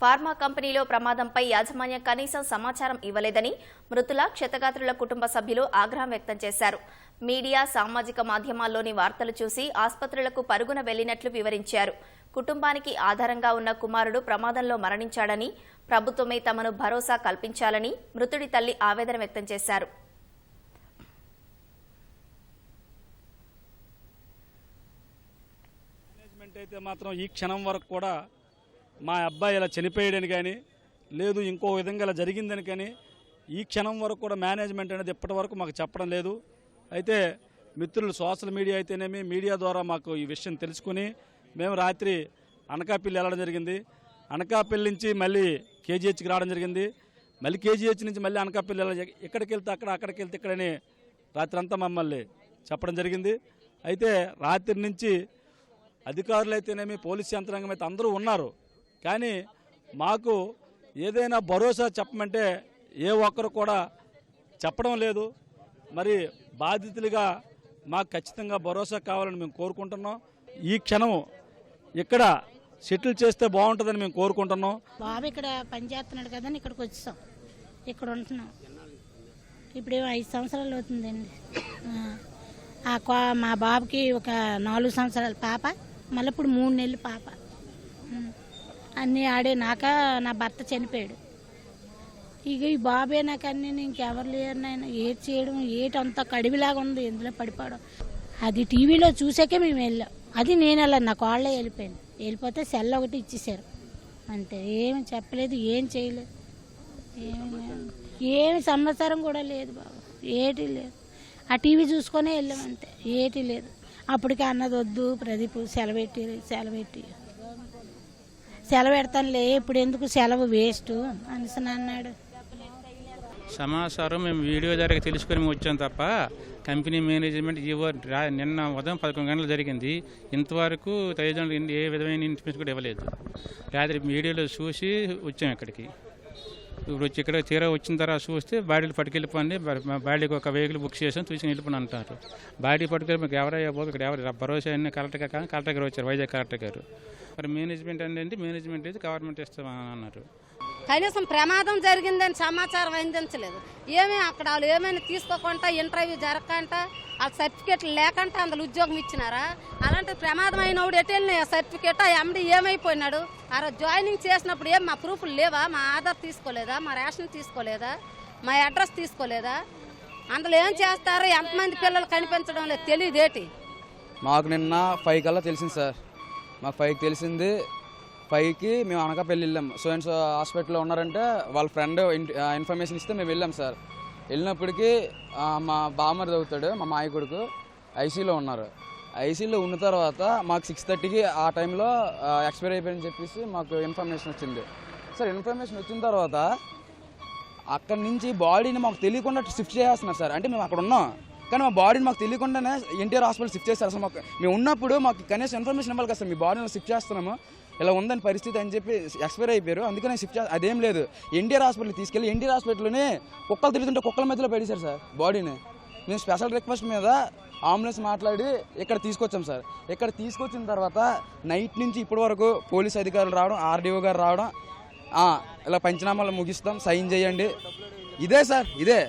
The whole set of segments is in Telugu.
ఫార్మా కంపెనీలో ప్రమాదంపై యాజమాన్యం కనీసం సమాచారం ఇవ్వలేదని మృతుల క్షతగాత్రుల కుటుంబ సభ్యులు ఆగ్రహం వ్యక్తం చేశారు. మీడియా సామాజిక మాధ్యమాల్లోని వార్తలు చూసి ఆసుపత్రులకు పరుగున వెళ్ళినట్లు వివరించారు. కుటుంబానికి ఆధారంగా ఉన్న కుమారుడు ప్రమాదంలో మరణించాడని ప్రభుత్వమే తమను భరోసా కల్పించాలని మృతుడి తల్లి ఆవేదన వ్యక్తం చేశారు. అయితే మాత్రం ఈ క్షణం వరకు కూడా మా అబ్బాయి ఇలా చనిపోయాడని కానీ లేదు ఇంకో విధంగా ఇలా జరిగిందని కానీ ఈ క్షణం వరకు కూడా మేనేజ్మెంట్ అనేది ఇప్పటి వరకు మాకు చెప్పడం లేదు. అయితే మిత్రులు సోషల్ మీడియా అయితేనేమి మీడియా ద్వారా మాకు ఈ విషయం తెలుసుకుని మేము రాత్రి అనకాపల్లి వెళ్ళడం జరిగింది. అనకాపల్లి నుంచి మళ్ళీ కేజీహెచ్కి రావడం జరిగింది. మళ్ళీ కేజీహెచ్ నుంచి మళ్ళీ అనకాపల్లి వెళ్ళడం ఇక్కడికి వెళ్తే అక్కడ అక్కడికి వెళ్తే ఇక్కడని రాత్రి అంతా మమ్మల్ని చెప్పడం జరిగింది. అయితే రాత్రి నుంచి అధికారులు అయితేనేమి పోలీస్ యంత్రాంగం అయితే అందరూ ఉన్నారు. కానీ మాకు ఏదైనా భరోసా చెప్పమంటే ఏ ఒక్కరు కూడా చెప్పడం లేదు. మరి బాధితులుగా మాకు ఖచ్చితంగా భరోసా కావాలని మేము కోరుకుంటున్నాం. ఈ క్షణం ఇక్కడ సెటిల్ చేస్తే బాగుంటుందని మేము కోరుకుంటున్నాం. బాబు ఇక్కడ పని చేస్తున్నాడు కదని ఇక్కడికి వచ్చాం ఇక్కడ ఉంటున్నాం. ఇప్పుడేమో ఐదు సంవత్సరాలు అవుతుందండి. ఆ. కో- మా బాబుకి ఒక నాలుగు సంవత్సరాల పాప మళ్ళీ ఇప్పుడు మూడు నెలలు పాప. అన్నీ ఆడినాక నా భర్త చనిపోయాడు. ఇక ఈ బాబే నాకు అన్నీ ఇంకెవరు లేరు నాయన ఏటి చేయడం ఏటంత కడివిలాగా ఉంది ఎందులో పడిపోవడం. అది టీవీలో చూసాకే మేము వెళ్ళాం. అది నేను వెళ్ళాను నాకు వాళ్ళే వెళ్ళిపోయాను వెళ్ళిపోతే సెల్ ఒకటి ఇచ్చేసారు అంతే ఏమి చెప్పలేదు ఏం చేయలేదు. ఏమి ఏమి సమాచారం కూడా లేదు బాబు ఏటి లేదు. ఆ టీవీ చూసుకొనే వెళ్ళాం అంతే ఏటి లేదు. అప్పటికే అన్నది వద్దు ప్రదీప్ సెలవెట్టి సెలవెట్టి సెలవు పెడతానులే ఇప్పుడు ఎందుకు సెలవు వేస్ట్? అనిసిన అన్నాడు. సమాచారం మేము వీడియో ద్వారా తెలుసుకొని వచ్చాం తప్ప కంపెనీ మేనేజ్మెంట్ ఇవ్వ నిన్న ఉదయం పదకొండు గంటలు జరిగింది. ఇంతవరకు తల్లిదండ్రులు ఏ విధమైన ఇన్ఫర్మేషన్ కూడా ఇవ్వలేదు. రాత్రి మీడియాలో చూసి వచ్చాం ఇక్కడికి. ఇప్పుడు వచ్చి ఇక్కడ తీరా వచ్చిన తర్వాత చూస్తే బాడీలు పట్టుకెళ్ళిపోండి మా బాడీకి ఒక వెహికల్ బుక్ చేసాం తీసుకుని వెళ్ళిపోయి అంటారు. బాడీ పట్టుకెళ్ళి మీకు ఎవరయ్యా పోదు ఇక్కడ ఎవరు? భరోసా అన్ని కలెక్టర్ గారు కలెక్టర్ గారు వచ్చారు వైజాగ్ కలెక్టర్ గారు. మరి మేనేజ్మెంట్ అనేది మేనేజ్మెంట్ అయితే గవర్నమెంట్ ఇస్తామని అన్నారు. కనీసం ప్రమాదం జరిగిందని సమాచారం అందించలేదు. ఏమీ అక్కడ వాళ్ళు ఏమైనా తీసుకోకుండా ఇంటర్వ్యూ జరగకంట ఆ సర్టిఫికేట్లు లేకంట అందులో ఉద్యోగం ఇచ్చినారా? అలాంటి ప్రమాదం అయినప్పుడు ఎటు వెళ్ళినాయి ఆ సర్టిఫికేట్ ఆ ఎండి ఏమైపోయినాడు? ఆ రోజు జాయినింగ్ చేసినప్పుడు ఏం మా ప్రూఫ్లు లేవా? మా ఆధార్ తీసుకోలేదా? మా రేషన్ తీసుకోలేదా? మా అడ్రస్ తీసుకోలేదా? అందులో ఏం చేస్తారు ఎంతమంది పిల్లలు కనిపించడం లేదు. తెలియదేటి మాకు నిన్న ఫైవ్ కల్లా తెలిసింది సార్. మాకు ఫైవ్కి తెలిసింది. ఫైవ్కి మేము అనకాపల్లి వెళ్ళాం. సో అండ్ సో హాస్పిటల్లో ఉన్నారంటే వాళ్ళ ఫ్రెండ్ ఇన్ఫర్మేషన్ ఇస్తే మేము వెళ్ళాం సార్. వెళ్ళినప్పటికీ మా బామ్మర్ చదువుతాడు మా మాయ కొడుకు ఐసీలో ఉన్నారు. ఐసీలో ఉన్న తర్వాత మాకు సిక్స్ థర్టీకి ఆ టైంలో ఎక్స్పైర్ అయిపోయిందని చెప్పేసి మాకు ఇన్ఫర్మేషన్ వచ్చింది. సార్ ఇన్ఫర్మేషన్ వచ్చిన తర్వాత అక్కడి నుంచి బాడీని మాకు తెలియకుండా షిఫ్ట్ చేస్తున్నారు సార్. అంటే మేము అక్కడ ఉన్నాం. కానీ మా బాడీని మాకు తెలియకుండానే ఎన్టీఆర్ హాస్పిటల్ షిఫ్ట్ చేస్తారు అసలు మాకు. మేము ఉన్నప్పుడు మాకు కనీసం ఇన్ఫర్మేషన్ ఇవ్వాలి కదా సార్ మీ బాడీని షిఫ్ట్ చేస్తున్నాము. ఇలా ఉందని పరిస్థితి అని చెప్పి ఎక్స్పైర్ అయిపోయారు. అందుకనే షిఫ్ట్ చే అదేం లేదు. ఎన్టీఆర్ హాస్పిటల్ తీసుకెళ్ళి ఎన్టీఆర్ హాస్పిటల్లోనే కుక్కలు తిరుగుతుంటే కుక్కల మధ్యలో పెట్టేశారు సార్ బాడీని. మేము స్పెషల్ రిక్వెస్ట్ మీద అంబులెన్స్ మాట్లాడి ఇక్కడ తీసుకొచ్చాం సార్. ఇక్కడ తీసుకొచ్చిన తర్వాత నైట్ నుంచి ఇప్పటి వరకు పోలీస్ అధికారులు రావడం ఆర్డీఓ గారు రావడం ఇలా పంచనామాలు ముగిస్తాం సైన్ చేయండి. ఇదే సార్ ఇదే.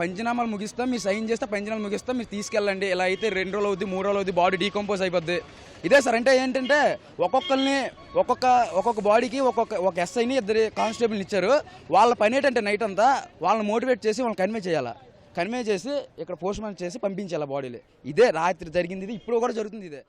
పంచనామాలు ముగిస్తాం మీరు సైన్ చేస్తే పంచనామాలు ముగిస్తాం మీరు తీసుకెళ్ళండి. ఇలా అయితే రెండు రోజులు అవుద్ది మూడు రోజులు అవుద్ది బాడీ డీకంపోజ్ అయిపోద్ది. ఇదే సార్ అంటే ఏంటంటే ఒక్కొక్కరిని ఒక్కొక్క ఒక్కొక్క బాడీకి ఒక్కొక్క ఒక ఎస్ఐని ఇద్దరు కానిస్టేబుల్ని ఇచ్చారు. వాళ్ళ పని ఏంటంటే నైట్ అంతా వాళ్ళని మోటివేట్ చేసి వాళ్ళని కన్వే చేయాలి. కన్వే చేసి ఇక్కడ పోస్ట్ మార్టం చేసి పంపించాలి బాడీలు ఇదే రాత్రి జరిగింది ఇది ఇప్పుడు కూడా జరుగుతుంది ఇదే.